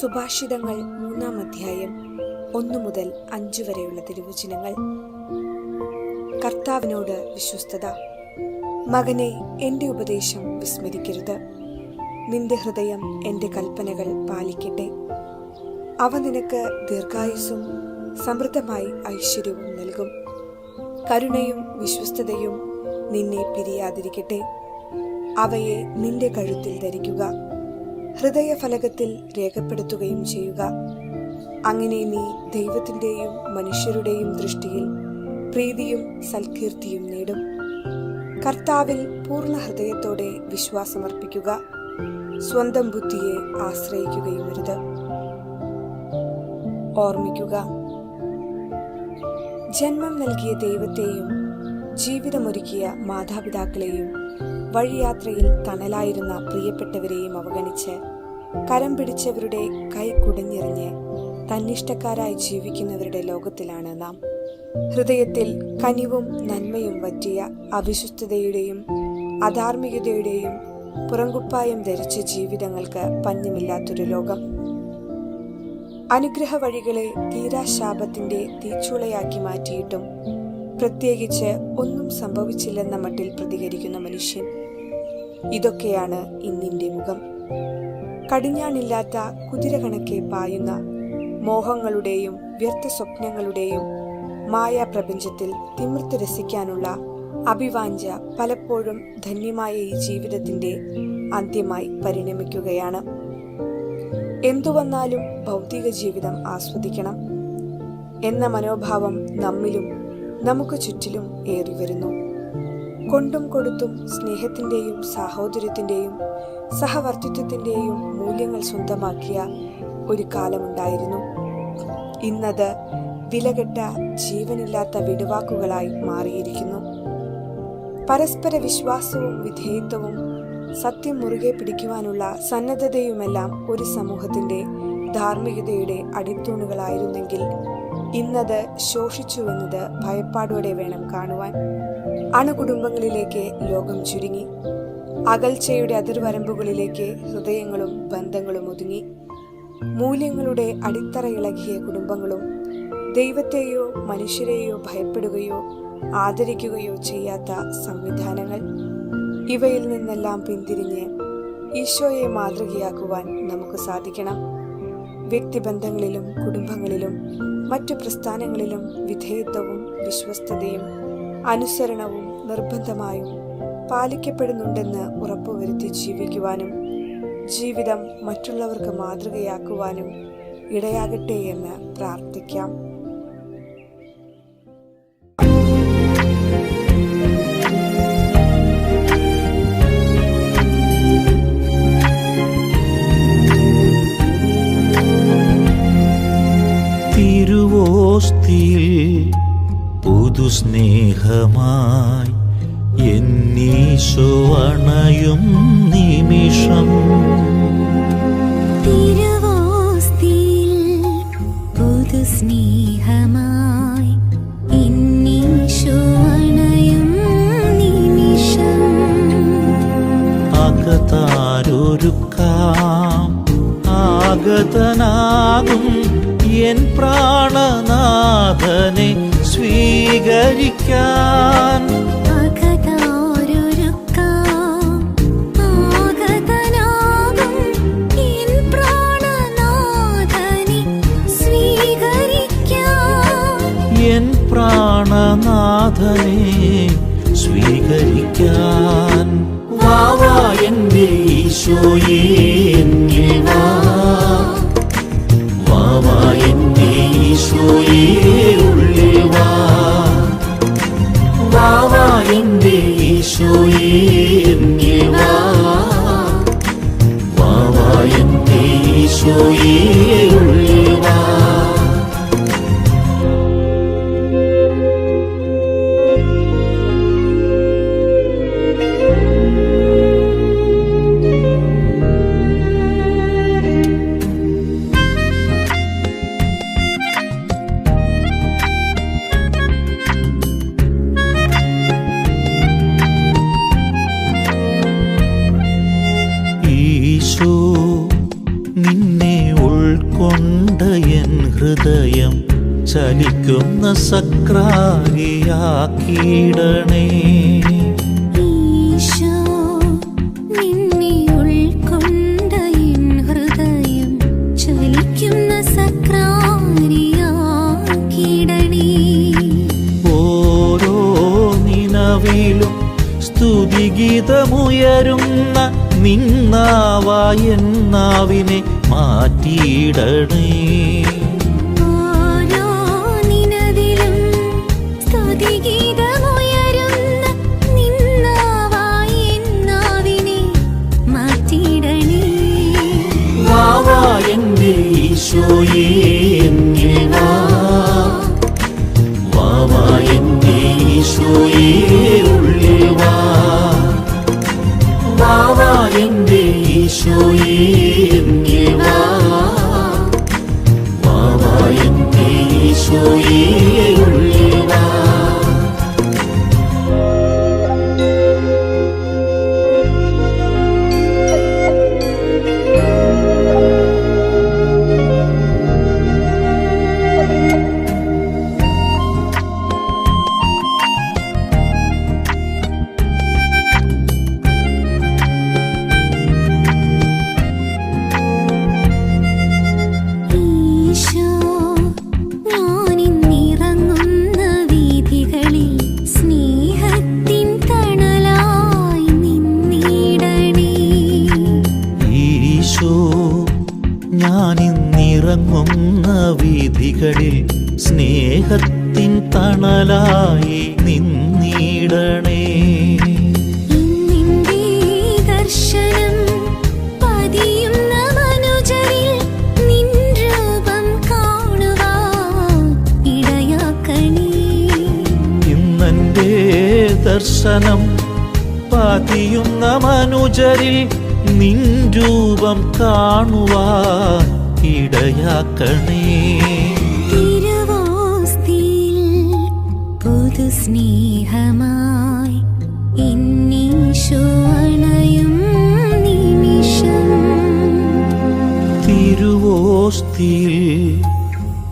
സുഭാഷിതങ്ങൾ മൂന്നാം അധ്യായം ഒന്നു മുതൽ അഞ്ചു വരെയുള്ള തിരുവചനങ്ങൾ. കർത്താവിനോട് വിശ്വസ്തത. മകനെ എന്റെ ഉപദേശം വിസ്മരിക്കരുത്. നിന്റെ ഹൃദയം എന്റെ കൽപ്പനകൾ പാലിക്കട്ടെ. അവ നിനക്ക് ദീർഘായുസ്സും സമൃദ്ധമായി ഐശ്വര്യവും നൽകും. കരുണയും വിശ്വസ്തതയും നിന്നെ പിരിയാതിരിക്കട്ടെ. അവയെ നിന്റെ കഴുത്തിൽ ധരിക്കുക. ഹൃദയഫലകത്തിൽ രേഖപ്പെടുത്തുകയും ചെയ്യുക. അങ്ങനെ നീ ദൈവത്തിന്റെയും മനുഷ്യരുടെയും ദൃഷ്ടിയിൽ പ്രീതിയും സൽകീർത്തിയും നേടും. കർത്താവിൽ പൂർണ ഹൃദയത്തോടെ വിശ്വാസമർപ്പിക്കുക. സ്വന്തം ബുദ്ധിയെ ആശ്രയിക്കുകയുമരുത്. ഓർമ്മിക്കുക. ജന്മം നൽകിയ ദൈവത്തെയും ജീവിതമൊരുക്കിയ മാതാപിതാക്കളെയും വഴിയാത്രയിൽ തണലായിരുന്ന പ്രിയപ്പെട്ടവരെയും അവഗണിച്ച് കരം പിടിച്ചവരുടെ കൈ കുടഞ്ഞെറിഞ്ഞ് തന്നിഷ്ടക്കാരായി ജീവിക്കുന്നവരുടെ ലോകത്തിലാണ് നാം. ഹൃദയത്തിൽ കനിവും നന്മയും പറ്റിയ അവിശ്വസ്തയുടെയും അധാർമികതയുടെയും പുറങ്കുപ്പായം ധരിച്ച ജീവിതങ്ങൾക്ക് പഞ്ഞമില്ലാത്തൊരു ലോകം. അനുഗ്രഹ വഴികളെ തീരാശാപത്തിന്റെ തീച്ചുളയാക്കി മാറ്റിയിട്ടും പ്രത്യേകിച്ച് ഒന്നും സംഭവിച്ചില്ലെന്ന മട്ടിൽ പ്രതികരിക്കുന്ന മനുഷ്യൻ ഇതൊക്കെയാണ് ഇന്നിന്റെ മുഖം. കടിഞ്ഞാണില്ലാത്ത കുതിര കണക്കെ പായുന്ന മോഹങ്ങളുടെയും വ്യർത്ഥ സ്വപ്നങ്ങളുടെയും മായാപ്രപഞ്ചത്തിൽ തിമിർത്ത് രസിക്കാനുള്ള അഭിവാഞ്ച പലപ്പോഴും ധന്യമായ ഈ ജീവിതത്തിന്റെ അന്ത്യമായി പരിണമിക്കുകയാണ്. എന്തുവന്നാലും ഭൗതിക ജീവിതം ആസ്വദിക്കണം. എന്ന മനോഭാവം നമ്മിലും നമുക്ക് ചുറ്റിലും ഏറി വരുന്നു കൊണ്ടും കൊടുത്തും സ്നേഹത്തിന്റെയും സാഹോദര്യത്തിന്റെയും സഹവർത്തിത്വത്തിന്റെയും മൂല്യങ്ങൾ സ്വന്തമാക്കിയ ഒരു കാലമുണ്ടായിരുന്നു. ഇന്നത് വിലകെട്ട ജീവനില്ലാത്ത വിടുവാക്കുകളായി മാറിയിരിക്കുന്നു. പരസ്പര വിശ്വാസവും വിധേയത്വവും സത്യം മുറുകെ പിടിക്കുവാനുള്ള സന്നദ്ധതയുമെല്ലാം ഒരു സമൂഹത്തിന്റെ ധാർമ്മികതയുടെ അടിത്തൂണുകളായിരുന്നെങ്കിൽ ഇന്നത് ശോഷിച്ചുവെന്നത് ഭയപ്പാടോടെ വേണം കാണുവാൻ. അണുകുടുംബങ്ങളിലേക്ക് ലോകം ചുരുങ്ങി. അകൽച്ചയുടെ അതിർവരമ്പുകളിലേക്ക് ഹൃദയങ്ങളും ബന്ധങ്ങളും ഒതുങ്ങി. മൂല്യങ്ങളുടെ അടിത്തറ ഇളകിയ കുടുംബങ്ങളും ദൈവത്തെയോ മനുഷ്യരെയോ ഭയപ്പെടുകയോ ആദരിക്കുകയോ ചെയ്യാത്ത സംവിധാനങ്ങൾ ഇവയിൽ നിന്നെല്ലാം പിന്തിരിഞ്ഞ് ഈശോയെ മാതൃകയാക്കുവാൻ നമുക്ക് സാധിക്കണം. വ്യക്തിബന്ധങ്ങളിലും കുടുംബങ്ങളിലും മറ്റു പ്രസ്ഥാനങ്ങളിലും വിധേയത്വവും വിശ്വസ്തതയും അനുസരണവും നിർബന്ധമായും പാലിക്കപ്പെടുന്നുണ്ടെന്ന് ഉറപ്പുവരുത്തി ജീവിക്കുവാനും ജീവിതം മറ്റുള്ളവർക്ക് മാതൃകയാക്കുവാനും ഇടയാകട്ടെ എന്ന് പ്രാർത്ഥിക്കാം. തിരുവോസ്തിയിൽ പുതുസ്നേഹമായി എന്നീശോ അണയും നിമിഷം. തിരുവോസ്തിയിൽ പുതുസ്നേഹമായി എന്നീശോ അണയും നിമിഷം. അകതാരൊരുക്കാം ആഗതനാകും എൻ പ്രാണനാഥനെ സ്വീകരിക്കാൻ. എൻ പ്രാണനാഥനെ സ്വീകരിക്കാൻ. വാവാ എന്റെ ഈശോയേ എന്നിൽ വാ വാവാ എന്റെ ഈശോയേ ചലിക്കുന്ന സക്രാരിയാക്കിയിടണേ നിലവിലും സ്തുതിഗീതമുയരുന്ന നിന്നാവായെന്നാവിനെ മാറ്റിയിടണേ. ഈശോയേ വാ വാ ഞാനിന്നിറങ്ങുന്ന വിധികളിൽ സ്നേഹത്തിൻ തണലായി നിന്നിടണേ. ദർശനം പതിയുന്ന മനുജരിൽ നിൻ രൂപം കാണുവാൻ ഇടയാക്കണേ. പുതു സ്നേഹമായി ഇന്നീശോണയും നിമിഷം. തിരുവോസ്തിൽ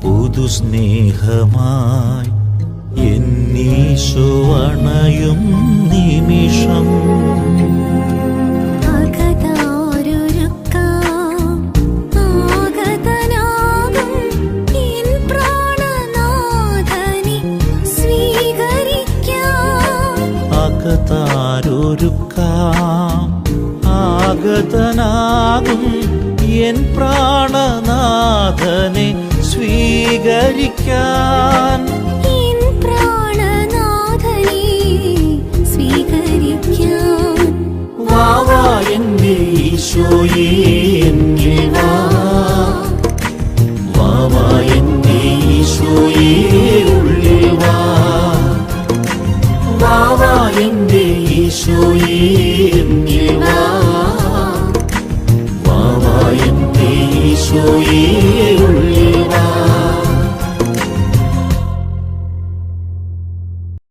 പുതു സ്നേഹമായി എന്നീശോ അണയും നിമിഷം. നീയാകും എൻ പ്രാണനാഥനെ സ്വീകരിക്കാൻ